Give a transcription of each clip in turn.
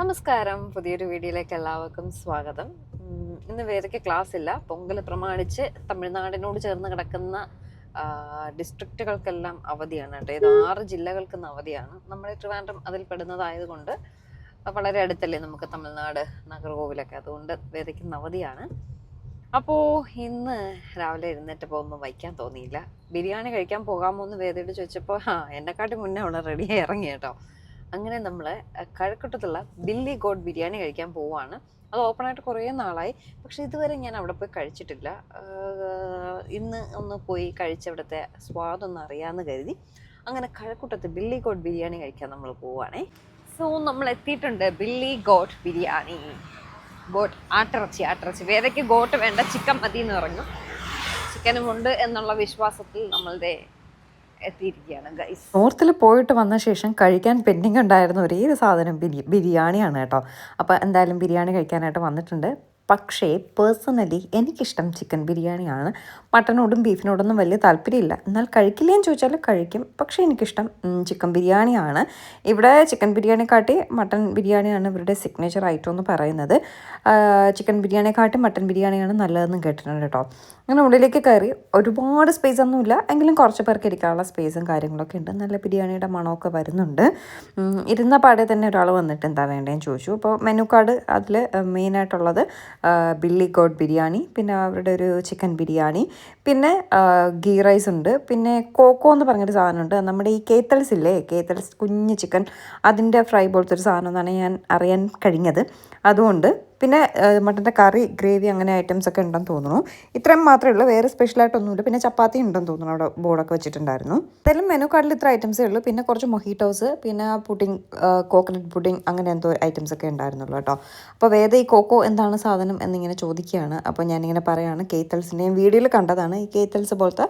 നമസ്കാരം. പുതിയൊരു വീഡിയോയിലേക്ക് എല്ലാവർക്കും സ്വാഗതം. ഇന്ന് വേദയ്ക്ക് ക്ലാസ് ഇല്ല പൊങ്കൽ പ്രമാണിച്ച് തമിഴ്നാടിനോട് ചേർന്ന് കിടക്കുന്ന ഡിസ്ട്രിക്റ്റുകൾക്കെല്ലാം അവധിയാണ് കേട്ടോ. ഇത് ആറ് ജില്ലകൾക്ക് അവധിയാണ്. നമ്മുടെ ട്രിവാൻഡ്രം അതിൽ പെടുന്നതായതുകൊണ്ട് വളരെ അടുത്തല്ലേ നമുക്ക് തമിഴ്നാട് നാഗർകോവിലൊക്കെ. അതുകൊണ്ട് വേദയ്ക്ക് അവധിയാണ്. അപ്പോൾ ഇന്ന് രാവിലെ എഴുന്നേറ്റപ്പോൾ ഒന്നും വയ്ക്കാൻ തോന്നിയില്ല. ബിരിയാണി കഴിക്കാൻ പോകാമോ എന്ന് വേദയോട് ചോദിച്ചപ്പോൾ ആ എന്നെക്കാട്ടി മുന്നേ അവളെ റെഡിയായി ഇറങ്ങി കേട്ടോ. അങ്ങനെ നമ്മൾ കഴക്കൂട്ടത്തുള്ള ബില്ലി ഗോഡ് ബിരിയാണി കഴിക്കാൻ പോവാണ്. അത് ഓപ്പൺ ആയിട്ട് കുറേ നാളായി. പക്ഷേ ഇതുവരെ ഞാൻ അവിടെ പോയി കഴിച്ചിട്ടില്ല. ഇന്ന് ഒന്ന് പോയി കഴിച്ച് അവിടുത്തെ സ്വാദൊന്ന് അറിയാമെന്ന് കരുതി. അങ്ങനെ കഴക്കൂട്ടത്ത് ബില്ലി ഗോഡ് ബിരിയാണി കഴിക്കാൻ നമ്മൾ പോവുകയാണേ സോ നമ്മൾ എത്തിയിട്ടുണ്ട് ബില്ലി ഗോഡ് ബിരിയാണി. ഗോട്ട് ആട്ടിറച്ചി ആട്ടിറച്ചി. വേദയ്ക്ക് ഗോട്ട് വേണ്ട ചിക്കൻ മതി എന്ന് പറഞ്ഞു. ചിക്കനും ഉണ്ട് എന്നുള്ള വിശ്വാസത്തിൽ നമ്മളുടെ എത്തിയിരിക്കുകയാണ് ഗൈസ് നോർത്തിൽ പോയിട്ട് വന്ന ശേഷം കഴിക്കാൻ പെൻഡിങ് ഉണ്ടായിരുന്ന ഒരേ സാധനം ബിരി ബിരിയാണിയാണ് കേട്ടോ. അപ്പോൾ എന്തായാലും ബിരിയാണി കഴിക്കാനായിട്ട് വന്നിട്ടുണ്ട്. പക്ഷേ പേഴ്സണലി എനിക്കിഷ്ടം ചിക്കൻ ബിരിയാണിയാണ് മട്ടനോടും ബീഫിനോടൊന്നും വലിയ താല്പര്യമില്ല. എന്നാൽ കഴിക്കില്ലേന്ന് ചോദിച്ചാൽ കഴിക്കും. പക്ഷേ എനിക്കിഷ്ടം ചിക്കൻ ബിരിയാണിയാണ് ഇവിടെ ചിക്കൻ ബിരിയാണിക്കാട്ടി മട്ടൻ ബിരിയാണിയാണ് ഇവരുടെ സിഗ്നേച്ചർ ഐറ്റം എന്ന് പറയുന്നത്. ചിക്കൻ ബിരിയാണിയെക്കാട്ടി മട്ടൻ ബിരിയാണിയാണ് നല്ലതെന്ന് കേട്ടിട്ടുണ്ട് കേട്ടോ. അങ്ങനെ ഉള്ളിലേക്ക് കയറി ഒരുപാട് സ്പേസ് ഒന്നുമില്ല. എങ്കിലും കുറച്ച് പേർക്ക് ഇരിക്കാനുള്ള സ്പേസും കാര്യങ്ങളൊക്കെ ഉണ്ട്. നല്ല ബിരിയാണിയുടെ മണമൊക്കെ വരുന്നുണ്ട്. ഇരുന്ന പാടെ തന്നെ ഒരാൾ വന്നിട്ട് എന്താ വേണ്ടതെന്ന് ചോദിച്ചു. അപ്പോൾ മെനു കാർഡ് അതിൽ മെയിനായിട്ടുള്ളത് ബില്ലി ഗോഡ് ബിരിയാണി പിന്നെ അവരുടെ ഒരു ചിക്കൻ ബിരിയാണി പിന്നെ ഗീ റൈസ് ഉണ്ട്. പിന്നെ കോക്കോ എന്ന് പറഞ്ഞൊരു സാധനമുണ്ട്. നമ്മുടെ ഈ കേത്തൽസ് ഇല്ലേ? കേത്തൽസ് കുഞ്ഞ് ചിക്കൻ അതിന്റെ ഫ്രൈ പോലത്തെ ഒരു സാധനം എന്നാണ് ഞാൻ അറിയാൻ കഴിഞ്ഞത്. അതുകൊണ്ട് പിന്നെ മട്ടന്റെ കറി ഗ്രേവി അങ്ങനെ ഐറ്റംസ് ഒക്കെ ഉണ്ടെന്ന് തോന്നുന്നു. ഇത്രയും മാത്രമേ ഉള്ളൂ വേറെ സ്പെഷ്യലായിട്ടൊന്നുമില്ല പിന്നെ ചപ്പാത്തി ഉണ്ടെന്ന് തോന്നുന്നു അവിടെ ബോർഡൊക്കെ വെച്ചിട്ടുണ്ടായിരുന്നു. എന്തായാലും മെനു കാർഡിൽ ഇത്ര ഐറ്റംസേ ഉള്ളൂ. പിന്നെ കുറച്ച് മൊഹീറ്റോസ് പിന്നെ പുഡിങ് കോക്കനട്ട് പുഡിങ് അങ്ങനെ എന്തോ ഐറ്റംസ് ഒക്കെ ഉണ്ടായിരുന്നുള്ളൂ കേട്ടോ. അപ്പോൾ വേദ ഈ കോക്കോ എന്താണ് സാധനം എന്നിങ്ങനെ ചോദിക്കുകയാണ്. അപ്പോൾ ഞാനിങ്ങനെ പറയുകയാണ് കേത്തൽസിന്റെയും വീഡിയോയിൽ കണ്ടതാണ് ഈ കേത്തൽസ് പോലത്തെ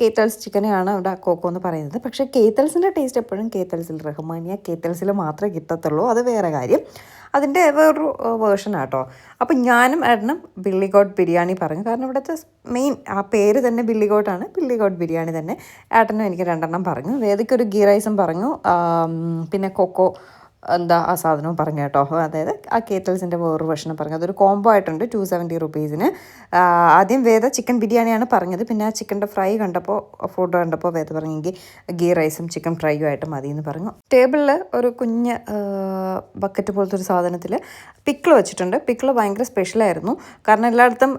കേത്തൽസ് ചിക്കനെയാണ് അവിടെ കോക്കോ എന്ന് പറയുന്നത്. പക്ഷേ കേത്തൽസിന്റെ ടേസ്റ്റ് എപ്പോഴും കേത്തൽസിൽ റഹ്മാനിയ കേത്തൽസിൽ മാത്രമേ കിട്ടത്തുള്ളൂ. അത് വേറെ കാര്യം. അതിന്റെ വേറൊരു വേർഷൻ കേട്ടോ അപ്പം ഞാനും ഏട്ടനും ബില്ലിഗോട്ട് ബിരിയാണി പറഞ്ഞു. കാരണം ഇവിടുത്തെ മെയിൻ ആ പേര് തന്നെ ബില്ലിഗോട്ടാണ്. ബില്ലിഗോട്ട് ബിരിയാണി തന്നെ. ഏട്ടനും എനിക്ക് രണ്ടെണ്ണം പറഞ്ഞു. വേദിക്കൊരു ഗീ റൈസും പറഞ്ഞു. പിന്നെ കൊക്കോ എന്താ ആ സാധനവും പറഞ്ഞു കേട്ടോ. അതായത് ആ കേറ്റൽസിന്റെ വേറൊരു ഭക്ഷണം പറഞ്ഞു. അതൊരു കോംബോ ആയിട്ടുണ്ട് ടു സെവന്റി റുപ്പീസിന്. ആദ്യം വേദ ചിക്കൻ ബിരിയാണിയാണ് പറഞ്ഞത്. പിന്നെ ആ ചിക്കന്റെ ഫ്രൈ കണ്ടപ്പോൾ ഫുഡ് കണ്ടപ്പോൾ വേദ പറഞ്ഞെങ്കിൽ ഗീ റൈസും ചിക്കൻ ഫ്രൈയും ആയിട്ട് മതി എന്ന് പറഞ്ഞു. ടേബിളിൽ ഒരു കുഞ്ഞ് ബക്കറ്റ് പോലത്തെ ഒരു സാധനത്തിൽ പിക്കിൾ വെച്ചിട്ടുണ്ട്. പിക്കിൾ ഭയങ്കര സ്പെഷ്യലായിരുന്നു കാരണം എല്ലായിടത്തും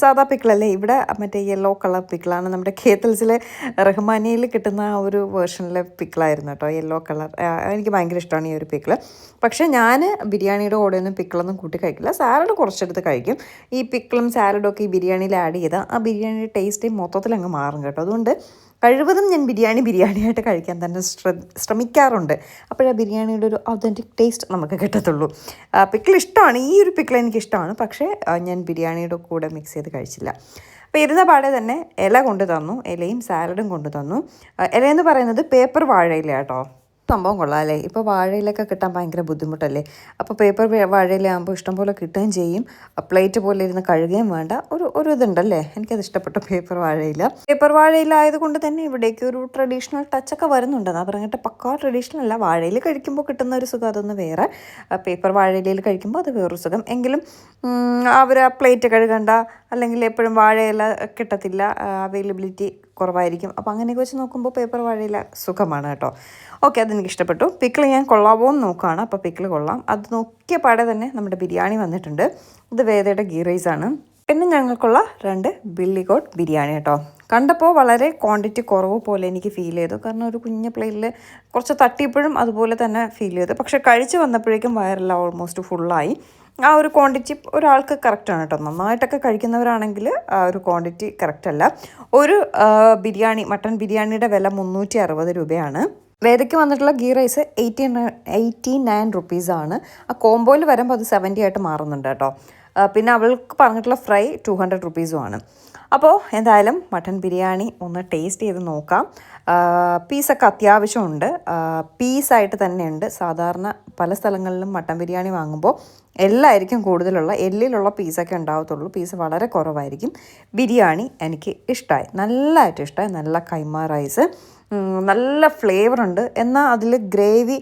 സാധാ പിക്കിളല്ലേ? ഇവിടെ മറ്റേ യെല്ലോ കളർ പിക്കിളാണ്. നമ്മുടെ കേത്തൽസിലെ റഹ്മാനിയിൽ കിട്ടുന്ന ആ ഒരു വേർഷനിലെ പിക്കിളായിരുന്നു കേട്ടോ യെല്ലോ കളർ എനിക്ക് ഭയങ്കര ഇഷ്ടമാണ് ഈ ഒരു പിക്കിൾ പക്ഷേ ഞാൻ ബിരിയാണിയുടെ കൂടെയൊന്നും പിക്കിളൊന്നും കൂട്ടി കഴിക്കില്ല. സാലഡ് കുറച്ചെടുത്ത് കഴിക്കും. ഈ പിക്കിളും സാലഡും ഒക്കെ ഈ ബിരിയാണിയിൽ ആഡ് ചെയ്താൽ ആ ബിരിയാണിയുടെ ടേസ്റ്റ് മൊത്തത്തിൽ അങ്ങ് മാറും കേട്ടോ. അതുകൊണ്ട് കഴിവതും ഞാൻ ബിരിയാണി ബിരിയാണിയായിട്ട് കഴിക്കാൻ തന്നെ ശ്ര ശ്രമിക്കാറുണ്ട്. അപ്പോഴാ ബിരിയാണിയുടെ ഒരു ഒതന്റിക് ടേസ്റ്റ് നമുക്ക് കിട്ടത്തുള്ളൂ. പിക്കിൾ ഇഷ്ടമാണ്. ഈ ഒരു പിക്കിൾ എനിക്ക് ഇഷ്ടമാണ് പക്ഷേ ഞാൻ ബിരിയാണിയുടെ കൂടെ മിക്സ് ചെയ്ത് കഴിച്ചില്ല. അപ്പോൾ ഇരുന്ന പാടെ തന്നെ ഇല കൊണ്ടു തന്നു. ഇലയും സാലഡും കൊണ്ടു തന്നു. ആ, ഇലയെന്ന് പറയുന്നത് പേപ്പർ വാഴയില കേട്ടോ. സംഭവം കൊള്ളാം അല്ലേ? ഇപ്പോൾ വാഴയിലൊക്കെ കിട്ടാൻ ഭയങ്കര ബുദ്ധിമുട്ടല്ലേ? അപ്പോൾ പേപ്പർ വാഴയിലാകുമ്പോൾ ഇഷ്ടംപോലെ കിട്ടുകയും ചെയ്യും. പ്ലേറ്റ് പോലെ ഇരുന്ന് കഴുകുകയും വേണ്ട. ഒരു ഒരു ഇതുണ്ടല്ലേ? എനിക്കത് ഇഷ്ടപ്പെട്ട പേപ്പർ വാഴയില. പേപ്പർ വാഴയില ആയതുകൊണ്ട് തന്നെ ഇവിടേക്ക് ഒരു ട്രഡീഷണൽ ടച്ചൊക്കെ വരുന്നുണ്ട്. എന്നാ പറഞ്ഞിട്ട് പക്കാ ട്രഡീഷണൽ അല്ല. വാഴയിൽ കഴിക്കുമ്പോൾ കിട്ടുന്ന ഒരു സുഖം അതൊന്ന് വേറെ. പേപ്പർ വാഴയിലയിൽ കഴിക്കുമ്പോൾ അത് വേറൊരു സുഖം. എങ്കിലും അവർ ആ പ്ലേറ്റ് കഴുകണ്ട. അല്ലെങ്കിൽ എപ്പോഴും വാഴയില കിട്ടത്തില്ല അവൈലബിലിറ്റി കുറവായിരിക്കും. അപ്പോൾ അങ്ങനെയൊക്കെ വെച്ച് നോക്കുമ്പോൾ പേപ്പർ വാഴയില സുഖമാണ് കേട്ടോ. ഓക്കെ അതെനിക്ക് ഇഷ്ടപ്പെട്ടു. പിക്കിൾ ഞാൻ കൊള്ളാവോ എന്ന് നോക്കുകയാണ് അപ്പോൾ പിക്കിൾ കൊള്ളാം. അത് നോക്കിയ പാടെ തന്നെ നമ്മുടെ ബിരിയാണി വന്നിട്ടുണ്ട്. ഇത് വേദയുടെ ഗീ റൈസ് ആണ്. പിന്നെ ഞങ്ങൾക്കുള്ള രണ്ട് ബില്ലിഗോട്ട് ബിരിയാണി കേട്ടോ. കണ്ടപ്പോൾ വളരെ ക്വാണ്ടിറ്റി കുറവ് പോലെ എനിക്ക് ഫീൽ ചെയ്തു. കാരണം ഒരു കുഞ്ഞ് പ്ലേറ്റിൽ കുറച്ച് തട്ടിയപ്പോഴും അതുപോലെ തന്നെ ഫീൽ ചെയ്തു. പക്ഷേ കഴിച്ച് വന്നപ്പോഴേക്കും വയറെല്ലാം ഓൾമോസ്റ്റ് ഫുള്ളായി ആ ഒരു ക്വാണ്ടിറ്റി ഒരാൾക്ക് കറക്റ്റാണ് കേട്ടോ. നന്നായിട്ടൊക്കെ കഴിക്കുന്നവരാണെങ്കിൽ ആ ഒരു ക്വാണ്ടിറ്റി കറക്റ്റ് അല്ല. ഒരു ബിരിയാണി മട്ടൺ ബിരിയാണിയുടെ വില മുന്നൂറ്റി അറുപത് രൂപയാണ്. വേദയ്ക്ക് വന്നിട്ടുള്ള ghee rice eighty eighty nine റുപ്പീസാണ് ആ കോംബോയിൽ വരുമ്പോൾ അത് സെവന്റി ആയിട്ട് മാറുന്നുണ്ട് കേട്ടോ. പിന്നെ അവൾക്ക് പറഞ്ഞിട്ടുള്ള ഫ്രൈ ടു ഹൺഡ്രഡ് റുപ്പീസുമാണ് അപ്പോൾ എന്തായാലും മട്ടൺ ബിരിയാണി ഒന്ന് ടേസ്റ്റ് ചെയ്ത് നോക്കാം. പീസൊക്കെ അത്യാവശ്യമുണ്ട്. പീസായിട്ട് തന്നെയുണ്ട്. സാധാരണ പല സ്ഥലങ്ങളിലും മട്ടൺ ബിരിയാണി വാങ്ങുമ്പോൾ എല്ലായിരിക്കും കൂടുതലുള്ള എല്ലിലുള്ള പീസൊക്കെ ഉണ്ടാവത്തുള്ളൂ. പീസ് വളരെ കുറവായിരിക്കും. ബിരിയാണി എനിക്ക് ഇഷ്ടമായി. നല്ലതായിട്ട് ഇഷ്ടമായി. നല്ല കൈമ റൈസ്. നല്ല ഫ്ലേവർ ഉണ്ട്. എന്നാൽ അതിൽ ഗ്രേവി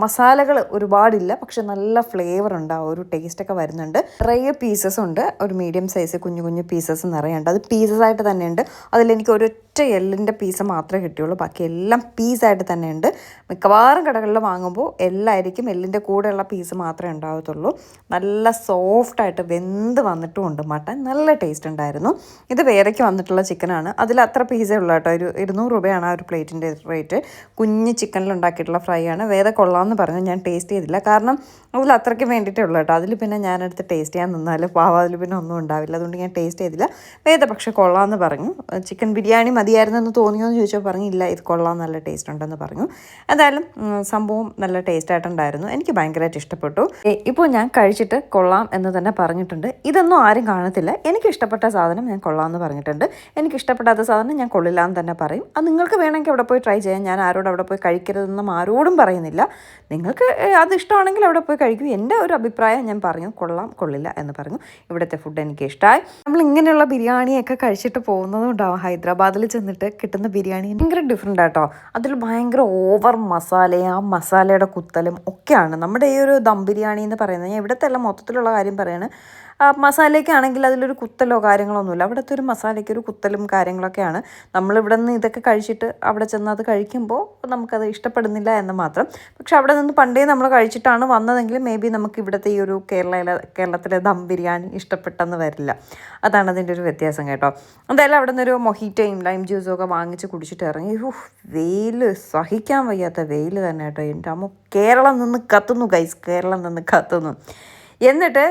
മസാലകൾ ഒരുപാടില്ല. പക്ഷെ നല്ല ഫ്ലേവർ ഉണ്ട് ആ ഒരു ടേസ്റ്റൊക്കെ വരുന്നുണ്ട്. നിറയെ പീസസ് ഉണ്ട്. ഒരു മീഡിയം സൈസ് കുഞ്ഞു കുഞ്ഞു പീസസ് നിറയുണ്ട് അത് പീസസ് ആയിട്ട് തന്നെ അതിലെനിക്ക് ഒരൊറ്റ എല്ലിന്റെ പീസ് മാത്രമേ കിട്ടിയുള്ളൂ. ബാക്കി എല്ലാം പീസായിട്ട് തന്നെ ഉണ്ട്. മിക്കവാറും കടകളിൽ വാങ്ങുമ്പോൾ എല്ലായിരിക്കും എല്ലിന്റെ കൂടെയുള്ള പീസ് മാത്രമേ ഉണ്ടാകത്തുള്ളൂ നല്ല സോഫ്റ്റായിട്ട് വെന്ത് വന്നിട്ടുമുണ്ട് മട്ടൻ. നല്ല ടേസ്റ്റ് ഉണ്ടായിരുന്നു. ഇത് വേറെക്ക് വന്നിട്ടുള്ള ചിക്കനാണ് അതിൽ അത്ര പീസേ ഉള്ളൂ കേട്ടോ. ഒരു ഇരുന്നൂറ് രൂപയാണ് ആ ഒരു പ്ലേറ്റിന്റെ റേറ്റ് കുഞ്ഞ് ചിക്കനിൽ ഉണ്ടാക്കിയിട്ടുള്ള ഫ്രൈ ആണ്. വേറെ കൊള്ളാമെന്ന് പറഞ്ഞു ഞാൻ ടേസ്റ്റ് ചെയ്തില്ല. കാരണം അതിൽ അത്രയ്ക്ക് വേണ്ടിയിട്ടേ ഉള്ളൂ കേട്ടോ. അതിൽ പിന്നെ ഞാനെടുത്ത് ടേസ്റ്റ് ചെയ്യാൻ നിന്നാൽ പാവം അതിൽ പിന്നെ ഒന്നും ഉണ്ടാവില്ല. അതുകൊണ്ട് ഞാൻ ടേസ്റ്റ് ചെയ്തില്ല. വേറെ പക്ഷേ കൊള്ളാമെന്ന് പറഞ്ഞു. ചിക്കൻ ബിരിയാണി മതിയായിരുന്നു എന്ന് തോന്നിയോ എന്ന് ചോദിച്ചാൽ പറഞ്ഞു ഇല്ല ഇത് കൊള്ളാം നല്ല ടേസ്റ്റ് ഉണ്ടെന്ന് പറഞ്ഞു. എന്തായാലും സംഭവം നല്ല ടേസ്റ്റ് ആയിട്ടുണ്ടായിരുന്നു. എനിക്ക് ഭയങ്കരമായിട്ട് ഇഷ്ടപ്പെട്ടു. ഇപ്പോൾ ഞാൻ കഴിച്ചിട്ട് കൊള്ളാം എന്ന് തന്നെ പറഞ്ഞിട്ടുണ്ട്. ഇതൊന്നും ആരും കാണത്തില്ല. എനിക്ക് ഇഷ്ടപ്പെട്ട സാധനം ഞാൻ കൊള്ളാം എന്ന് പറഞ്ഞിട്ടുണ്ട്. എനിക്ക് ഇഷ്ടപ്പെടാത്ത സാധനം ഞാൻ കൊള്ളില്ല എന്ന് തന്നെ പറയും. അത് നിങ്ങൾക്ക് വേണമെങ്കിൽ അവിടെ പോയി ട്രൈ ചെയ്യാം. ഞാൻ ആരോടും അവിടെ പോയി കഴിക്കരുതെന്നും ആരോടും പറയുന്നില്ല. നിങ്ങൾക്ക് അത് ഇഷ്ടമാണെങ്കിൽ അവിടെ പോയി കഴിക്കൂ. എന്റെ ഒരു അഭിപ്രായം ഞാൻ പറഞ്ഞു. കൊള്ളാം കൊള്ളില്ല എന്ന് പറഞ്ഞു. ഇവിടുത്തെ ഫുഡ് എനിക്ക് ഇഷ്ടമായി നമ്മൾ ഇങ്ങനെയുള്ള ബിരിയാണിയൊക്കെ കഴിച്ചിട്ട് പോകുന്നതും ഉണ്ടാവും. ഹൈദരാബാദിൽ ചെന്നിട്ട് കിട്ടുന്ന ബിരിയാണി ഭയങ്കര ഡിഫറെന്റ് ആട്ടോ. അതിൽ ഭയങ്കര ഓവർ മസാലയും ആ മസാലയുടെ കുത്തലും ഒക്കെയാണ്. നമ്മുടെ ഈ ഒരു ദം ബിരിയാണി എന്ന് പറയുന്നത് ഞാൻ ഇവിടുത്തെ എല്ലാം മൊത്തത്തിലുള്ള കാര്യം പറയാണ്. ആ, മസാലയ്ക്കാണെങ്കിൽ അതിലൊരു കുത്തലോ കാര്യങ്ങളൊന്നുമില്ല. അവിടുത്തെ ഒരു മസാലയ്ക്ക് ഒരു കുത്തലും കാര്യങ്ങളൊക്കെയാണ്. നമ്മളിവിടെ നിന്ന് ഇതൊക്കെ കഴിച്ചിട്ട് അവിടെ ചെന്ന് അത് കഴിക്കുമ്പോൾ നമുക്കത് ഇഷ്ടപ്പെടുന്നില്ല എന്ന് മാത്രം. പക്ഷെ അവിടെ നിന്ന് പണ്ടേ നമ്മൾ കഴിച്ചിട്ടാണ് വന്നതെങ്കിൽ മേ ബി നമുക്ക് ഇവിടുത്തെ ഈ ഒരു കേരളയിലെ കേരളത്തിലെ ദം ബിരിയാണി ഇഷ്ടപ്പെട്ടെന്ന് വരില്ല. അതാണ് അതിന്റെ ഒരു വ്യത്യാസം കേട്ടോ. എന്തായാലും അവിടെ നിന്നൊരു മൊഹീറ്റയും ലൈം ജ്യൂസും ഒക്കെ വാങ്ങിച്ച് കുടിച്ചിട്ട് ഇറങ്ങി. വെയിൽ സഹിക്കാൻ വയ്യാത്ത വെയിൽ തന്നെ കേട്ടോ. എന്റെ അമ്മ കേരളം നിന്ന് കത്തുന്നു ഗൈസ് കേരളം നിന്ന് കത്തുന്നു. എന്നിട്ട്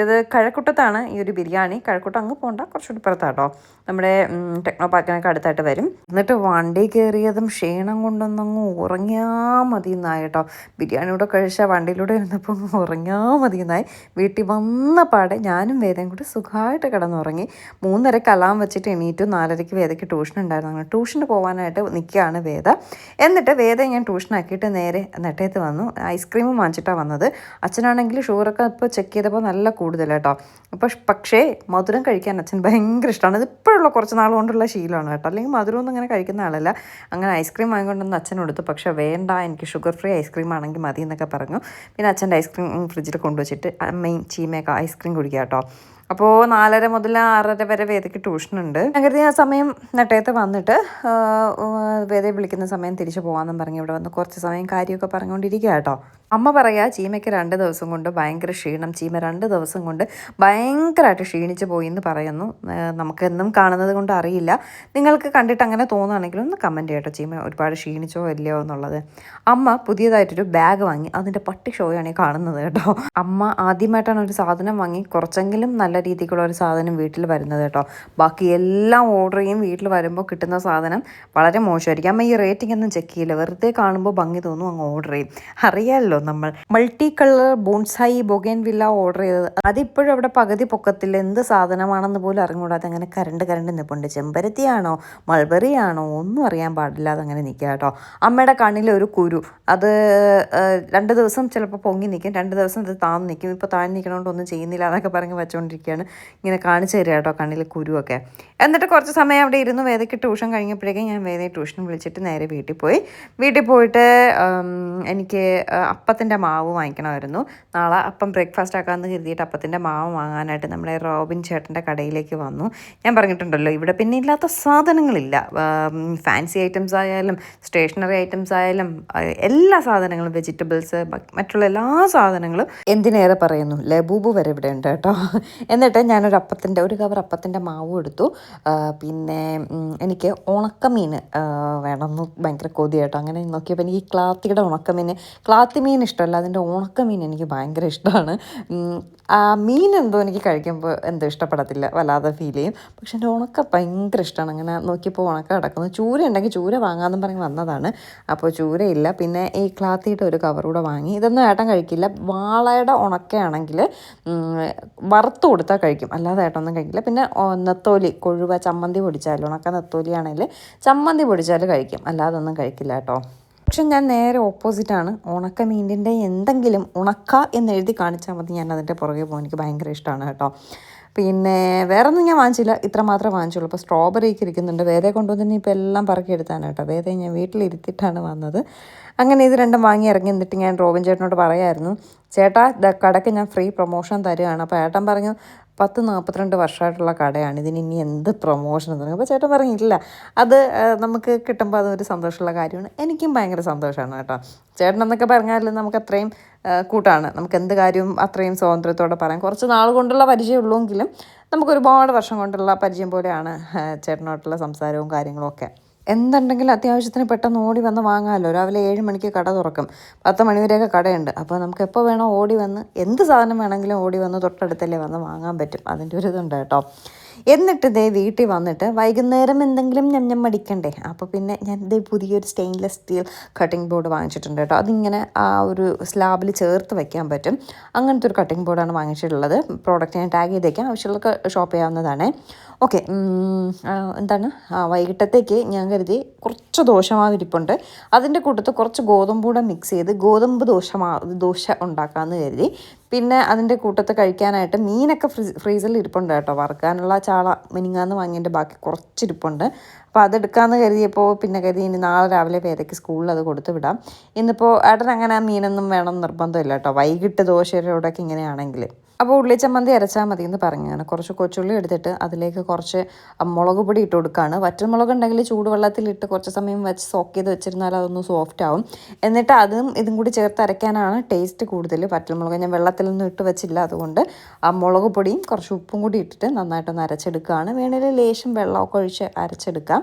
ഇത് കഴക്കൂട്ടത്താണ് ഈ ഒരു ബിരിയാണി. കഴക്കൂട്ടം അങ്ങ് പോകണ്ട കുറച്ചുകൂടി പുറത്താട്ടോ. നമ്മുടെ ടെക്നോ പാർക്കിനൊക്കെ അടുത്തായിട്ട് വരും. എന്നിട്ട് വണ്ടി കയറിയതും ക്ഷീണം കൊണ്ടൊന്നങ്ങ് ഉറങ്ങിയാൽ മതി എന്നായി കേട്ടോ. ബിരിയാണി കൂടെ കഴിച്ച വണ്ടിയിലൂടെ ഇരുന്നപ്പോൾ ഉറങ്ങിയാൽ മതി എന്നായി വീട്ടിൽ വന്ന പാടെ ഞാനും വേദയും കൂടി സുഖമായിട്ട് കിടന്നുറങ്ങി. മൂന്നരക്ക് അലാം വെച്ചിട്ട് എണീറ്റു നാലരയ്ക്ക് വേദയ്ക്ക് ട്യൂഷൻ ഉണ്ടായിരുന്നു. അങ്ങനെ ട്യൂഷന് പോകാനായിട്ട് നിൽക്കുകയാണ് വേദ. എന്നിട്ട് വേദ ഞാൻ ട്യൂഷനാക്കിയിട്ട് നേരെ നെട്ടയത്ത് വന്നു. ഐസ്ക്രീം വാങ്ങിച്ചിട്ടാണ് വന്നത്. അച്ഛനാണെങ്കിൽ ഷുഗറൊക്കെ ഇപ്പോൾ ചെക്ക് ചെയ്തപ്പോൾ നല്ല കൂടുതൽ കേട്ടോ അപ്പോൾ പക്ഷേ മധുരം കഴിക്കാൻ അച്ഛൻ ഭയങ്കര ഇഷ്ടമാണ് ഇത് ഇപ്പോഴുള്ള കുറച്ച് നാൾ കൊണ്ടുള്ള ശീലമാണ് കേട്ടോ. അല്ലെങ്കിൽ മധുരമൊന്നും അങ്ങനെ കഴിക്കുന്ന ആളല്ല. അങ്ങനെ ഐസ്ക്രീം വാങ്ങിക്കൊണ്ടൊന്ന് അച്ഛൻ കൊടുത്തു. പക്ഷേ വേണ്ട എനിക്ക് ഷുഗർ ഫ്രീ ഐസ്ക്രീം ആണെങ്കിൽ മതി എന്നൊക്കെ പറഞ്ഞു. പിന്നെ അച്ഛന്റെ ഐസ്ക്രീം ഫ്രിഡ്ജിൽ കൊണ്ടുവച്ചിട്ട് അമ്മയും ചീമയൊക്കെ ഐസ്ക്രീം കുടിക്കുക കേട്ടോ അപ്പോൾ നാലര മുതൽ ആറര വരെ വേദയ്ക്ക് ട്യൂഷനുണ്ട്. കരുതി ആ സമയം നെട്ടയത്ത് വന്നിട്ട് വേദയെ വിളിക്കുന്ന സമയം തിരിച്ചു പോകാമെന്നും പറഞ്ഞ് ഇവിടെ വന്ന് കുറച്ച് സമയം കാര്യമൊക്കെ പറഞ്ഞുകൊണ്ടിരിക്കുക കേട്ടോ. അമ്മ പറയാ ചീമയ്ക്ക് രണ്ട് ദിവസം കൊണ്ട് ഭയങ്കര ക്ഷീണം ചീമ രണ്ട് ദിവസം കൊണ്ട് ഭയങ്കരമായിട്ട് ക്ഷീണിച്ചു പോയി എന്ന് പറയുന്നു നമുക്ക് എന്നും കാണുന്നത് കൊണ്ട് അറിയില്ല. നിങ്ങൾക്ക് കണ്ടിട്ട് അങ്ങനെ തോന്നുകയാണെങ്കിൽ ഒന്ന് കമന്റ് ചെയ്യട്ടോ ചീമ ഒരുപാട് ക്ഷീണിച്ചോ ഇല്ലയോ എന്നുള്ളത്. അമ്മ പുതിയതായിട്ടൊരു ബാഗ് വാങ്ങി അതിന്റെ പട്ടി ഷോയാണ് ഈ കാണുന്നത് കേട്ടോ. അമ്മ ആദ്യമായിട്ടാണ് ഒരു സാധനം വാങ്ങി കുറച്ചെങ്കിലും നല്ല രീതിക്കുള്ള ഒരു സാധനം വീട്ടിൽ വരുന്നത് കേട്ടോ. ബാക്കി എല്ലാം ഓർഡർ ചെയ്യും. വീട്ടിൽ വരുമ്പോൾ കിട്ടുന്ന സാധനം വളരെ മോശമായിരിക്കും. അമ്മ ഈ റേറ്റിംഗ് ഒന്നും ചെക്ക് ചെയ്യില്ല. വെറുതെ കാണുമ്പോൾ ഭംഗി തോന്നും അങ്ങ് ഓർഡർ ചെയ്യും. അറിയാമല്ലോ നമ്മൾ. Multi colour bonsai bougainvillea order ചെയ്തത്. അതിപ്പോഴും അവിടെ പകുതി പൊക്കത്തിൽ എന്ത് സാധനമാണെന്ന് പോലും അറിഞ്ഞുകൂടാതെ അങ്ങനെ കരണ്ട് കരണ്ട് നിൽപ്പുണ്ട് ചെമ്പരത്തിയാണോ മൾബറിയാണോ ഒന്നും അറിയാൻ പാടില്ലാതെ അങ്ങനെ നിൽക്കുക കേട്ടോ. അമ്മയുടെ കണ്ണിൽ ഒരു കുരു. അത് രണ്ട് ദിവസം ചിലപ്പോൾ പൊങ്ങി നിൽക്കും. രണ്ട് ദിവസം അത് താന്ന് നിൽക്കും. ഇപ്പോൾ താഴ്ന്ന് നിൽക്കണോണ്ട് ഒന്നും ചെയ്യുന്നില്ല എന്നൊക്കെ പറഞ്ഞ് വെച്ചുകൊണ്ടിരിക്കുകയാണ് ഇങ്ങനെ കാണിച്ചു തരിക കേട്ടോ കണ്ണിൽ കുരുവൊക്കെ. എന്നിട്ട് കുറച്ച് സമയം അവിടെ ഇരുന്ന് വേദയ്ക്ക് ട്യൂഷൻ കഴിഞ്ഞപ്പോഴേക്കും ഞാൻ വേദയെ ട്യൂഷൻ വിളിച്ചിട്ട് നേരെ വീട്ടിൽ പോയി. വീട്ടിൽ പോയിട്ട് എനിക്ക് അപ്പത്തിന്റെ മാവ് വാങ്ങിക്കണമായിരുന്നു. നാളെ അപ്പം ബ്രേക്ക്ഫാസ്റ്റ് ആക്കാമെന്ന് കരുതിയിട്ട് അപ്പത്തിന്റെ മാവ് വാങ്ങാനായിട്ട് നമ്മുടെ റോബിൻ ചേട്ടന്റെ കടയിലേക്ക് വന്നു. ഞാൻ പറഞ്ഞിട്ടുണ്ടല്ലോ ഇവിടെ പിന്നെ ഇല്ലാത്ത സാധനങ്ങളില്ല. ഫാൻസി ഐറ്റംസ് ആയാലും സ്റ്റേഷനറി ഐറ്റംസ് ആയാലും എല്ലാ സാധനങ്ങളും വെജിറ്റബിൾസ് മറ്റുള്ള എല്ലാ സാധനങ്ങളും എന്തിനേറെ പറയുന്നു ലബൂബ് വരെ ഇവിടെ ഉണ്ട് കേട്ടോ. എന്നിട്ട് ഞാനൊരു അപ്പത്തിന്റെ ഒരു കവർ അപ്പത്തിന്റെ മാവ് എടുത്തു. പിന്നെ എനിക്ക് ഉണക്കമീൻ വേണമെന്ന് ഭയങ്കര കൊതി കേട്ടോ അങ്ങനെ നോക്കിയപ്പോൾ എനിക്ക് ഈ ക്ലാത്തിയുടെ ഉണക്കമീൻ ക്ലാത്തി മീൻ ഇഷ്ടമല്ല. അതിന്റെ ഉണക്കമീൻ എനിക്ക് ഭയങ്കര ഇഷ്ടമാണ്. ആ മീൻ എന്തോ എനിക്ക് കഴിക്കുമ്പോൾ എന്തോ ഇഷ്ടപ്പെടത്തില്ല. വല്ലാതെ ഫീൽ ചെയ്യും. പക്ഷെ എന്റെ ഉണക്ക ഭയങ്കര ഇഷ്ടമാണ്. അങ്ങനെ നോക്കിയപ്പോൾ ഉണക്ക കിടക്കുന്നു. ചൂര ഉണ്ടെങ്കിൽ ചൂര വാങ്ങാമെന്നും പറഞ്ഞ് വന്നതാണ്. അപ്പോൾ ചൂരയില്ല. പിന്നെ ഈ ക്ലാത്തിയുടെ ഒരു കവർ കൂടെ വാങ്ങി. ഇതൊന്നും ഏട്ടൻ കഴിക്കില്ല. വാളയുടെ ഉണക്കയാണെങ്കിൽ വറുത്ത് കൊടുത്താൽ കഴിക്കും. അല്ലാതെ ഏട്ടൊന്നും കഴിക്കില്ല. പിന്നെ നെത്തോലി കൊഴുവ ചമ്മന്തി പൊടിച്ചാൽ ഉണക്ക നെത്തോലിയാണെങ്കിൽ ചമ്മന്തി പൊടിച്ചാൽ കഴിക്കും. അല്ലാതെ ഒന്നും കഴിക്കില്ല കേട്ടോ. പക്ഷെ ഞാൻ നേരെ ഓപ്പോസിറ്റാണ് ഉണക്ക മീനിന്റെ എന്തെങ്കിലും ഉണക്ക എന്ന് എഴുതി കാണിച്ചാൽ മതി ഞാൻ അതിന്റെ പുറകെ പോകും എനിക്ക് ഭയങ്കര ഇഷ്ടമാണ് കേട്ടോ. പിന്നെ വേറെ ഒന്നും ഞാൻ വാങ്ങിച്ചില്ല. ഇത്ര മാത്രമേ വാങ്ങിച്ചുള്ളൂ. അപ്പോൾ സ്ട്രോബെറി ഒക്കെ ഇരിക്കുന്നുണ്ട്. വേറെ കൊണ്ടുവന്നിട്ട് ഇപ്പോൾ എല്ലാം പറക്കി എടുത്താണ് കേട്ടോ. വേറെ ഞാൻ വീട്ടിലിരുത്തിയിട്ടാണ് വന്നത്. അങ്ങനെ ഇത് രണ്ടും വാങ്ങി ഇറങ്ങി എന്നിട്ട് ഞാൻ റോബിൻ ചേട്ടനോട് പറയായിരുന്നു ചേട്ടാ കടയ്ക്ക് ഞാൻ ഫ്രീ പ്രൊമോഷൻ തരുകയാണ് അപ്പോൾ ഏട്ടൻ പറഞ്ഞു പത്ത് നാൽപ്പത്തിരണ്ട് വർഷമായിട്ടുള്ള കടയാണ്. ഇതിന് ഇനി എന്ത് പ്രൊമോഷൻ എന്ന് അപ്പോൾ ചേട്ടൻ പറഞ്ഞിട്ടില്ല. അത് നമുക്ക് കിട്ടുമ്പോൾ അതൊരു സന്തോഷമുള്ള കാര്യമാണ്. എനിക്കും ഭയങ്കര സന്തോഷമാണ് കേട്ടോ. ചേട്ടൻ എന്നൊക്കെ പറഞ്ഞാൽ നമുക്ക് അത്രയും കൂട്ടാണ്. നമുക്ക് എന്ത് കാര്യവും അത്രയും സ്വാതന്ത്ര്യത്തോടെ പറയാം. കുറച്ച് നാൾ കൊണ്ടുള്ള പരിചയമുള്ളൂവെങ്കിലും നമുക്ക് ഒരുപാട് വർഷം കൊണ്ടുള്ള പരിചയം പോലെയാണ് ചേട്ടനോട്ടുള്ള സംസാരവും കാര്യങ്ങളും ഒക്കെ. എന്തുണ്ടെങ്കിലും അത്യാവശ്യത്തിന് പെട്ടെന്ന് ഓടി വന്ന് വാങ്ങാമല്ലോ. രാവിലെ ഏഴ് മണിക്ക് കട തുറക്കും. പത്ത് മണി വരെയൊക്കെ കടയുണ്ട്. അപ്പോൾ നമുക്ക് എപ്പോൾ വേണോ ഓടി വന്ന് എന്ത് സാധനം വേണമെങ്കിലും ഓടി വന്ന് തൊട്ടടുത്തല്ലേ വന്ന് വാങ്ങാൻ പറ്റും. അതിന്റെ ഒരു ഇതുണ്ട് കേട്ടോ. എന്നിട്ട് ദേ വീട്ടിൽ വന്നിട്ട് വൈകുന്നേരം എന്തെങ്കിലും ഞം ഞം മടിക്കണ്ടേ അപ്പോൾ പിന്നെ ഞാൻ ദേ പുതിയൊരു സ്റ്റെയിൻലെസ് സ്റ്റീൽ കട്ടിംഗ് ബോർഡ് വാങ്ങിച്ചിട്ടുണ്ട് കേട്ടോ. അതിങ്ങനെ ആ ഒരു സ്ലാബിൽ ചേർത്ത് വെക്കാൻ പറ്റും. അങ്ങനത്തെ ഒരു കട്ടിംഗ് ബോർഡാണ് വാങ്ങിച്ചിട്ടുള്ളത്. പ്രോഡക്റ്റ് ഞാൻ ടാഗ് ചെയ്തേക്കാം. ആവശ്യമുള്ളവർക്ക് ഷോപ്പ് ചെയ്യാവുന്നതാണ്. ഓക്കെ എന്താണ്? വൈകിട്ടത്തേക്ക് ഞാൻ കരുതി കുറച്ച് ദോഷമാവിരിപ്പുണ്ട് അതിന്റെ കൂട്ടത്ത് കുറച്ച് ഗോതമ്പ് കൂടെ മിക്സ് ചെയ്ത് ഗോതമ്പ് ദോശമാ ദോശ ഉണ്ടാക്കാമെന്ന് കരുതി. പിന്നെ അതിന്റെ കൂട്ടത്ത് കഴിക്കാനായിട്ട് മീനൊക്കെ ഫ്രീ ഫ്രീസറിൽ ഇരിപ്പുണ്ട് കേട്ടോ. വറുക്കാനുള്ള ചാള മിനിങ്ങാന്ന് വാങ്ങിയതിന്റെ ബാക്കി കുറച്ച് ഇരിപ്പുണ്ട് അപ്പോൾ അതെടുക്കാമെന്ന് കരുതിയപ്പോൾ പിന്നെ കരുതി ഇനി നാളെ രാവിലെ വേദയ്ക്ക് സ്കൂളിൽ അത് കൊടുത്തു വിടാം. ഇന്നിപ്പോൾ ഏട്ടൻ അങ്ങനെ മീനൊന്നും വേണം നിർബന്ധമില്ല കേട്ടോ. വൈകിട്ട് ദോശയുടെ കൂടെയൊക്കെ ഇങ്ങനെയാണെങ്കിൽ. അപ്പോൾ ഉള്ളിച്ചമ്മന്തി അരച്ചാൽ മതി എന്ന് പറഞ്ഞാണ് കുറച്ച് കൊച്ചുള്ളി എടുത്തിട്ട് അതിലേക്ക് കുറച്ച് മുളക് പൊടി ഇട്ട് കൊടുക്കുകയാണ് വറ്റൽമുളക് ഉണ്ടെങ്കിൽ ചൂടുവെള്ളത്തിലിട്ട് കുറച്ച് സമയം വെച്ച് സോക്ക് ചെയ്ത് വെച്ചിരുന്നാൽ അതൊന്ന് സോഫ്റ്റ് ആവും. എന്നിട്ട് അതും ഇതും കൂടി ചേർത്ത് അരയ്ക്കാനാണ് ടേസ്റ്റ് കൂടുതൽ. വറ്റൽമുളക് ഞാൻ വെള്ളത്തിലൊന്നും ഇട്ട് വെച്ചില്ല അതുകൊണ്ട് ആ മുളക് പൊടിയും കുറച്ച് ഉപ്പും കൂടി ഇട്ടിട്ട് നന്നായിട്ടൊന്ന് അരച്ചെടുക്കുകയാണ്. വേണമെങ്കിൽ ലേശം വെള്ളമൊക്കെ ഒഴിച്ച് അരച്ചെടുക്കാം.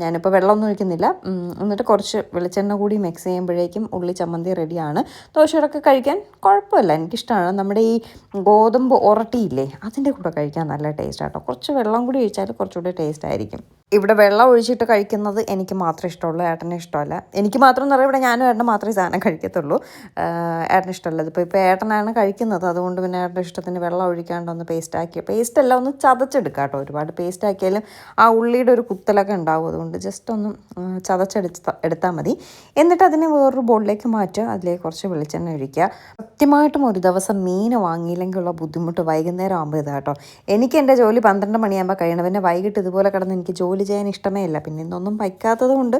ഞാനിപ്പോൾ വെള്ളമൊന്നും ഒഴിക്കുന്നില്ല. എന്നിട്ട് കുറച്ച് വെളിച്ചെണ്ണ കൂടി മിക്സ് ചെയ്യുമ്പോഴേക്കും ഉള്ളി ചമ്മന്തി റെഡിയാണ് ദോശയോടൊക്കെ കഴിക്കാൻ കുഴപ്പമില്ല. എനിക്കിഷ്ടമാണ് നമ്മുടെ ഈ ഗോതമ്പ് ഉരട്ടിയില്ലേ അതിന്റെ കൂടെ കഴിക്കാൻ നല്ല ടേസ്റ്റ് ആട്ടോ. കുറച്ച് വെള്ളം കൂടി ഒഴിച്ചാൽ കുറച്ചുകൂടി ടേസ്റ്റ് ആയിരിക്കും. ഇവിടെ വെള്ളം ഒഴിച്ചിട്ട് കഴിക്കുന്നത് എനിക്ക് മാത്രമേ ഇഷ്ടമുള്ളൂ. ഏട്ടനെ ഇഷ്ടമല്ല. എനിക്ക് മാത്രം എന്ന് പറയുമ്പോൾ ഇവിടെ ഞാനും ഏട്ടനും മാത്രമേ സാധനം കഴിക്കത്തുള്ളൂ. ഏട്ടന് ഇഷ്ടമല്ല. ഇതിപ്പോൾ ഇപ്പോൾ ഏട്ടനാണ് കഴിക്കുന്നത്. അതുകൊണ്ട് പിന്നെ ഏട്ടന്റെ ഇഷ്ടത്തിന് വെള്ളം ഒഴിക്കാണ്ട് ഒന്ന് പേസ്റ്റ് ആക്കി പേസ്റ്റ് എല്ലാം ഒന്ന് ചതച്ചെടുക്കാം കേട്ടോ ഒരുപാട് പേസ്റ്റ് ആക്കിയാലും ആ ഉള്ളിയുടെ ഒരു കുത്തലൊക്കെ ഉണ്ടാവും. അതുകൊണ്ട് ജസ്റ്റ് ഒന്ന് ചതച്ചെടുത്ത എടുത്താൽ മതി. എന്നിട്ട് അതിനെ വേറൊരു ബോളിലേക്ക് മാറ്റുക. അതിലേക്ക് കുറച്ച് വെളിച്ചെണ്ണ ഒഴിക്കുക. കൃത്യമായിട്ടും ഒരു ദിവസം മീൻ വാങ്ങിയില്ലെങ്കിലുള്ള ബുദ്ധിമുട്ട് വൈകുന്നേരം ആകുമ്പോൾ ഇതാ കേട്ടോ. എനിക്ക് എന്റെ ജോലി പന്ത്രണ്ട് മണിയാകുമ്പോൾ കഴിയണം. പിന്നെ വൈകിട്ട് ഇതുപോലെ കിടന്ന് എനിക്ക് ജോലി ചെയ്യാൻ ഇഷ്ടമേ ഇല്ല. പിന്നെ ഇന്നൊന്നും വയ്ക്കാത്തത് കൊണ്ട്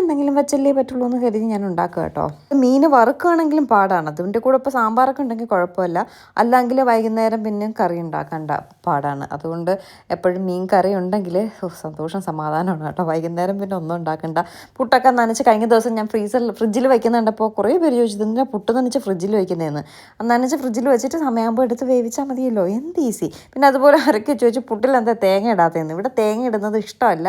എന്തെങ്കിലും വെച്ചല്ലേ പറ്റുള്ളൂ എന്ന് കരുതി ഞാൻ ഉണ്ടാക്കുക കേട്ടോ. മീൻ വറുക്കുകയാണെങ്കിലും പാടാണ്. അതിന്റെ കൂടെ ഇപ്പോൾ സാമ്പാറൊക്കെ ഉണ്ടെങ്കിൽ കുഴപ്പമില്ല. അല്ലെങ്കിൽ വൈകുന്നേരം പിന്നെ കറി ഉണ്ടാക്കേണ്ട പാടാണ്. അതുകൊണ്ട് എപ്പോഴും മീൻ കറി ഉണ്ടെങ്കിൽ സന്തോഷം സമാധാനമാണ് കേട്ടോ. വൈകുന്നേരം പിന്നെ ഒന്നും ഉണ്ടാക്കണ്ട. പുട്ടൊക്കെ നനച്ച് കഴിഞ്ഞ ദിവസം ഞാൻ ഫ്രീസറിൽ ഫ്രിഡ്ജിൽ വയ്ക്കുന്നുണ്ടപ്പോൾ കുറേ പേര് എന്തിനാ പുട്ട് നനച്ച് ഫ്രിഡ്ജിൽ വയ്ക്കുന്നതെന്ന് നനച്ച് ഫ്രിഡ്ജിൽ വെച്ചിട്ട് സമയമാകുമ്പോൾ എടുത്ത് വേവിച്ചാൽ മതിയല്ലോ എന്ത് ഈസി. പിന്നെ അതുപോലെ ആരൊക്കെ ചോദിച്ചു പുട്ടിൽ എന്താ തേങ്ങ ഇടാത്തതെന്ന്? ഇവിടെ തേങ്ങ ഇടുന്നത് ഇഷ്ടമല്ല.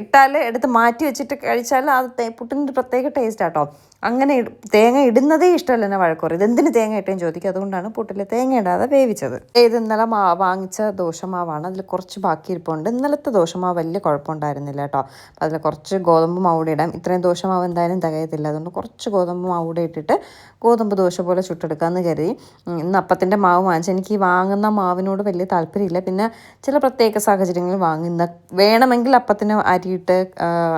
ഇട്ടാൽ എടുത്ത് മാറ്റി വെച്ചിട്ട് കഴിച്ചാൽ അത് പുട്ടിന്റെ പ്രത്യേക ടേസ്റ്റ് ആട്ടോ. അങ്ങനെ തേങ്ങ ഇടുന്നതേ ഇഷ്ടമല്ല എന്നെ വഴക്കുറ ഇതെന്തിന് തേങ്ങ ഇട്ടേന്ന് ചോദിക്കും? അതുകൊണ്ടാണ് പുട്ടിൽ തേങ്ങ ഇടാതെ വേവിച്ചത്. ഇത് ഇന്നലെ വാങ്ങിച്ച ദോശമാവാണ്. അതിൽ കുറച്ച് ബാക്കി ഇരിപ്പുണ്ട് ഇന്നലത്തെ ദോശമാവ് വലിയ കുഴപ്പമുണ്ടായിരുന്നില്ല. കേട്ടോ. അപ്പോൾ അതിൽ കുറച്ച് ഗോതമ്പ് മാവൂടെ ഇടാം. ഇത്രയും ദോശ മാവ് എന്തായാലും തികയത്തില്ല. അതുകൊണ്ട് കുറച്ച് ഗോതമ്പ് മാവൂടെ ഇട്ടിട്ട് ഗോതമ്പ് ദോശ പോലെ ചുട്ടെടുക്കാമെന്ന് കരുതി. ഇന്ന് അപ്പത്തിന്റെ മാവ് വാങ്ങിച്ചു എനിക്ക് ഈ വാങ്ങുന്ന മാവിനോട് വലിയ താല്പര്യമില്ല. പിന്നെ ചില പ്രത്യേക സാഹചര്യങ്ങളിൽ വാങ്ങുന്ന വേണമെങ്കിൽ അപ്പത്തിന് അരിയിട്ട്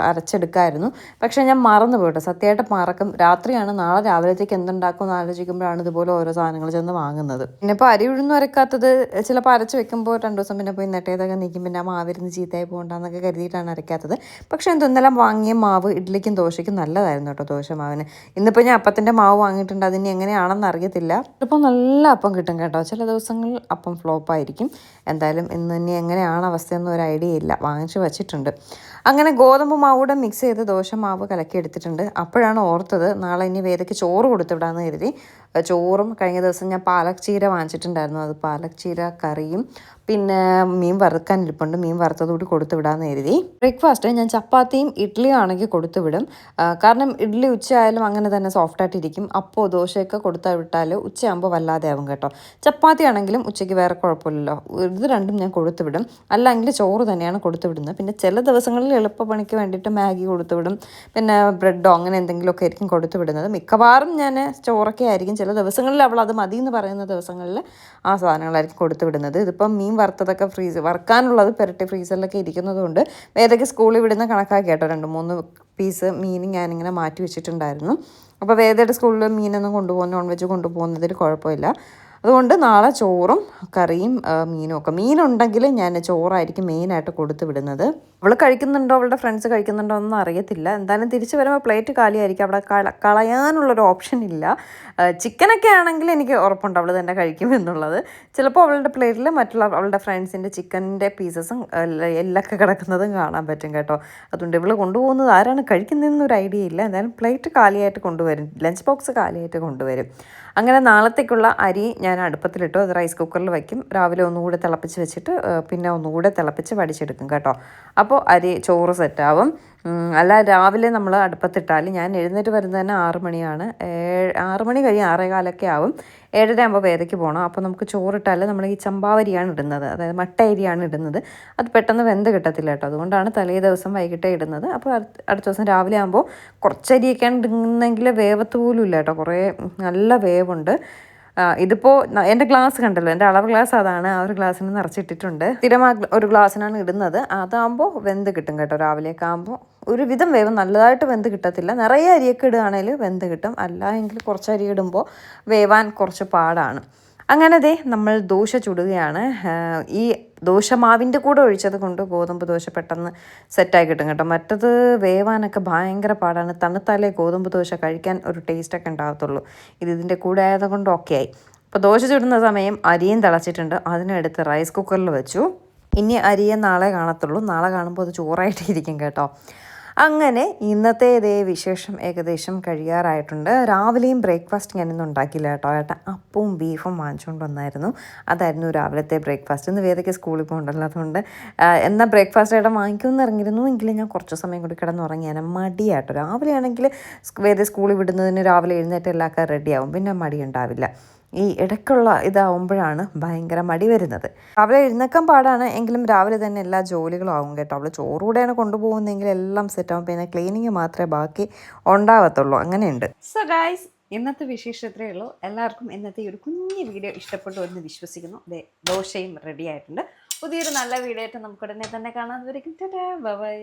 അരച്ചെടുക്കായിരുന്നു. പക്ഷേ ഞാൻ മറന്നു പോയിട്ട്. സത്യമായിട്ട് മറക്കും. രാത്രിയാണ്. നാളെ രാവിലത്തേക്ക് എന്തുണ്ടാക്കും എന്ന് ആലോചിക്കുമ്പോഴാണ് ഇതുപോലെ ഓരോ സാധനങ്ങൾ ചെന്ന് വാങ്ങുന്നത്. പിന്നെ ഇപ്പോൾ അരി ഉഴുന്നു അരക്കാത്തത് ചിലപ്പോൾ അരച്ച് വെക്കുമ്പോൾ രണ്ടു ദിവസം പിന്നെ പോയി നെട്ടേതൊക്കെ നീക്കും. പിന്നെ ആ മാവിരുന്ന് ചീത്തയായി പോകണ്ടെന്നൊക്കെ കരുതിയിട്ടാണ് അരയ്ക്കാത്തത് പക്ഷേ എന്ത് വാങ്ങിയ മാവ് ഇഡ്ഡലിക്കും ദോശയ്ക്കും നല്ലതായിരുന്നു കേട്ടോ ദോശ മാവിന്. ഇന്നിപ്പോൾ ഞാൻ അപ്പത്തിന്റെ മാവ് വാങ്ങിയിട്ടുണ്ട്. അതിന് എങ്ങനെയാണെന്ന് അറിയത്തില്ല. ഇപ്പോൾ നല്ല അപ്പം കിട്ടും കേട്ടോ. ചില ദിവസങ്ങളിൽ അപ്പം ഫ്ലോപ്പ് ആയിരിക്കും. എന്തായാലും ഇന്ന് ഇനി എങ്ങനെയാണ് അവസ്ഥയെന്ന് ഒരു ഐഡിയ ഇല്ല. വാങ്ങിച്ചു വച്ചിട്ടുണ്ട്. അങ്ങനെ ഗോതമ്പ് മാവൂടെ മിക്സ് ചെയ്ത് ദോശ മാവ് കലക്കി എടുത്തിട്ടുണ്ട്. അപ്പോഴാണ് ഓർത്തത് നാളെ ഇനി വേദയ്ക്ക് ചോറ് കൊടുത്തുവിടാമെന്ന് കരുതി. ചോറും കഴിഞ്ഞ ദിവസം ഞാൻ പാലക് ചീര വാങ്ങിച്ചിട്ടുണ്ടായിരുന്നു. അത് പാലക് ചീര കറിയും പിന്നെ മീൻ വറുക്കാൻ ഇരിപ്പുണ്ട്. മീൻ വറുത്തതുകൂടി കൊടുത്തു വിടാമെന്ന് കരുതി. ബ്രേക്ക്ഫാസ്റ്റ് ഞാൻ ചപ്പാത്തിയും ഇഡ്ഡലിയും ആണെങ്കിൽ കൊടുത്തു വിടും കാരണം ഇഡ്ഡലി ഉച്ചയായാലും അങ്ങനെ തന്നെ സോഫ്റ്റ് ഇരിക്കും. അപ്പോൾ ദോശയൊക്കെ കൊടുത്തു വിട്ടാൽ ഉച്ചയാകുമ്പോൾ വല്ലാതെ ആവും കേട്ടോ. ചപ്പാത്തി ആണെങ്കിലും ഉച്ചയ്ക്ക് വേറെ കുഴപ്പമില്ലല്ലോ. ഇത് രണ്ടും ഞാൻ കൊടുത്തു വിടും അല്ലെങ്കിൽ ചോറ് തന്നെയാണ് കൊടുത്തു വിടുന്നത് പിന്നെ ചില ദിവസങ്ങളിൽ എളുപ്പപ്പണിക്ക് വേണ്ടിയിട്ട് മാഗി കൊടുത്തു വിടും പിന്നെ ബ്രെഡോ അങ്ങനെ എന്തെങ്കിലുമൊക്കെ ആയിരിക്കും കൊടുത്തു വിടുന്നത് മിക്കവാറും ഞാൻ ചോറൊക്കെ ആയിരിക്കും. ചില ദിവസങ്ങളിൽ അവൾ അത് മതി എന്ന് പറയുന്ന ദിവസങ്ങളിൽ ആ സാധനങ്ങളായിരിക്കും കൊടുത്തു വിടുന്നത് ഇതിപ്പം മീൻ വറുത്തതൊക്കെ ഫ്രീസ് വറുക്കാനുള്ളത് പെരട്ടി ഫ്രീസറിലൊക്കെ ഇരിക്കുന്നതുകൊണ്ട് വേദക്ക് സ്കൂളിൽ വിടുന്ന കണക്കാക്കി കേട്ടോ. രണ്ട് മൂന്ന് പീസ് മീൻ ഞാനിങ്ങനെ മാറ്റി വെച്ചിട്ടുണ്ടായിരുന്നു. അപ്പോൾ വേദയുടെ സ്കൂളിൽ മീനൊന്നും കൊണ്ടുപോകുന്ന നോൺ വെജ് കൊണ്ടുപോകുന്നതിൽ കുഴപ്പമില്ല. അതുകൊണ്ട് നാളെ ചോറും കറിയും മീനും ഒക്കെ. മീനുണ്ടെങ്കിൽ ഞാൻ ചോറായിരിക്കും മെയിനായിട്ട് കൊടുത്തു വിടുന്നത്. അവൾ കഴിക്കുന്നുണ്ടോ? അവളുടെ ഫ്രണ്ട്സ് കഴിക്കുന്നുണ്ടോ എന്നൊന്നും അറിയത്തില്ല. എന്തായാലും തിരിച്ചു വരുമ്പോൾ പ്ലേറ്റ് കാലിയായിരിക്കും. അവിടെ കള കളയാനുള്ളൊരു ഓപ്ഷൻ ഇല്ല. ചിക്കനൊക്കെ ആണെങ്കിൽ എനിക്ക് ഉറപ്പുണ്ട് അവൾ തന്നെ കഴിക്കും എന്നുള്ളത്. ചിലപ്പോൾ അവളുടെ പ്ലേറ്റിൽ മറ്റുള്ള അവളുടെ ഫ്രണ്ട്സിന്റെ ചിക്കന്റെ പീസസും എല്ലൊക്കെ കിടക്കുന്നതും കാണാൻ പറ്റും കേട്ടോ. അതുകൊണ്ട് ഇവൾ കൊണ്ടുപോകുന്നത് ആരാണ് കഴിക്കുന്നതെന്ന് ഒരു ഐഡിയ ഇല്ല. എന്തായാലും പ്ലേറ്റ് കാലിയായിട്ട് കൊണ്ടുവരും. ലഞ്ച് ബോക്സ് കാലിയായിട്ട് കൊണ്ടുവരും. അങ്ങനെ നാളത്തേക്കുള്ള അരി ഞാൻ അടുപ്പത്തിലിട്ടു. അത് റൈസ് കുക്കറിൽ വയ്ക്കും. രാവിലെ ഒന്നുകൂടെ തിളപ്പിച്ച് വെച്ചിട്ട് പിന്നെ ഒന്നുകൂടെ തിളപ്പിച്ച് വടിച്ചെടുക്കും കേട്ടോ. അപ്പോൾ അരി ചോറ് സെറ്റാവും. അല്ല രാവിലെ നമ്മൾ അടുപ്പത്തിട്ടാൽ ഞാൻ എഴുന്നേറ്റ് വരുന്നത് തന്നെ ആറ് മണിയാണ്. ഏഴ് ആറ് മണി കഴിയും ആറേ കാലൊക്കെ ആവും. ഏഴര ആകുമ്പോൾ വേദയ്ക്ക് പോകണം അപ്പോൾ നമുക്ക് ചോറിട്ടാൽ നമ്മൾ ഈ ചമ്പാവരിയാണ് ഇടുന്നത്. അതായത് മട്ട അരിയാണ് ഇടുന്നത്. അത് പെട്ടെന്ന് വെന്ത് കിട്ടത്തില്ല കേട്ടോ. അതുകൊണ്ടാണ് തലേ ദിവസം വൈകിട്ടേ ഇടുന്നത്. അപ്പോൾ അടുത്ത ദിവസം രാവിലെ ആകുമ്പോൾ കുറച്ചരിയൊക്കെയാണ് ഇടുന്നെങ്കിൽ വേവത്ത് പോലും ഇല്ല കേട്ടോ. കുറേ നല്ല വേവുണ്ട്. ഇതിപ്പോൾ എന്റെ ഗ്ലാസ് കണ്ടല്ലോ എന്റെ അളവ് ഗ്ലാസ് അതാണ് ആ ഒരു ഗ്ലാസ്സിന് നിറച്ചിട്ടിട്ടുണ്ട്. സ്ഥിരം ഒരു ഗ്ലാസ്സിനാണ് ഇടുന്നത്. അതാകുമ്പോൾ വെന്ത് കിട്ടും കേട്ടോ രാവിലെയൊക്കെ ആകുമ്പോൾ ഒരു വിധം വേവ് നല്ലതായിട്ട് വെന്ത് കിട്ടത്തില്ല. നിറയെ അരിയൊക്കെ ഇടുകയാണെങ്കിൽ വെന്ത് കിട്ടും. അല്ല എങ്കിൽ കുറച്ച് അരി ഇടുമ്പോൾ വേവാൻ കുറച്ച് പാടാണ്. അങ്ങനെ ദേ നമ്മൾ ദോശ ചുടുകയാണ്. ഈ ദോശ മാവിന്റെ കൂടെ ഒഴിച്ചത് കൊണ്ട് ഗോതമ്പ് ദോശ പെട്ടെന്ന് സെറ്റായി കിട്ടും കേട്ടോ. മറ്റത് വേവാനൊക്കെ ഭയങ്കര പാടാണ്. തണുത്താലേ ഗോതമ്പ് ദോശ കഴിക്കാൻ ഒരു ടേസ്റ്റൊക്കെ ഉണ്ടാകത്തുള്ളൂ. ഇത് ഇതിന്റെ കൂടെ ആയതുകൊണ്ട് ഓക്കെ ആയി. അപ്പോൾ ദോശ ചുടുന്ന സമയം അരിയും തിളച്ചിട്ടുണ്ട്. അതിനെടുത്ത് റൈസ് കുക്കറിൽ വെച്ചു. ഇനി അരിയെ നാളെ കാണത്തുള്ളൂ. നാളെ കാണുമ്പോൾ അത് ചോറായിട്ടിരിക്കും കേട്ടോ. അങ്ങനെ ഇന്നത്തെ ഇതേ വിശേഷം ഏകദേശം കഴിയാറായിട്ടുണ്ട്. രാവിലെയും ബ്രേക്ക്ഫാസ്റ്റ് ഞാനിന്ന് ഉണ്ടാക്കിയില്ല കേട്ടോ. ഏട്ടാ അപ്പവും ബീഫും വാങ്ങിച്ചുകൊണ്ട് വന്നായിരുന്നു. അതായിരുന്നു രാവിലത്തെ ബ്രേക്ക്ഫാസ്റ്റ്. ഇന്ന് വേദയ്ക്ക് സ്കൂളിൽ പോകണ്ടല്ലോ അതുകൊണ്ട് എന്നാൽ ബ്രേക്ക്ഫാസ്റ്റ് ഏട്ടാ വാങ്ങിക്കുമെന്ന് ഇറങ്ങിയിരുന്നു എങ്കിലും ഞാൻ കുറച്ച് സമയം കൂടി കിടന്നുറങ്ങിയാണ് മടിയാട്ടോ. രാവിലെ ആണെങ്കിൽ വേദ സ്കൂളിൽ വിടുന്നതിന് രാവിലെ എഴുന്നേറ്റ് എല്ലാവർക്കും റെഡിയാവും. പിന്നെ മടി ഉണ്ടാവില്ല. ഈ ഇടയ്ക്കുള്ള ഇതാവുമ്പോഴാണ് ഭയങ്കര മടി വരുന്നത്. അവളെ എഴുന്നേക്കാൻ പാടാണ് എങ്കിലും രാവിലെ തന്നെ എല്ലാ ജോലികളും ആവും കേട്ടോ. അവൾ ചോറൂടെയാണ് കൊണ്ടുപോകുന്നെങ്കിൽ എല്ലാം സെറ്റാവും പിന്നെ ക്ലീനിങ് മാത്രമേ ബാക്കി ഉണ്ടാവത്തുള്ളൂ. അങ്ങനെയുണ്ട്. സോ ഗായ്സ് ഇന്നത്തെ വിശേഷം ഇത്രയേ ഉള്ളൂ. എല്ലാവർക്കും ഇന്നത്തെ ഒരു കുഞ്ഞു വീഡിയോ ഇഷ്ടപ്പെട്ടു എന്ന് വിശ്വസിക്കുന്നു. അതെ ദോശയും റെഡി ആയിട്ടുണ്ട്. പുതിയൊരു നല്ല വീഡിയോ ആയിട്ട് നമുക്ക് ഉടനെ തന്നെ കാണാൻ ബൈ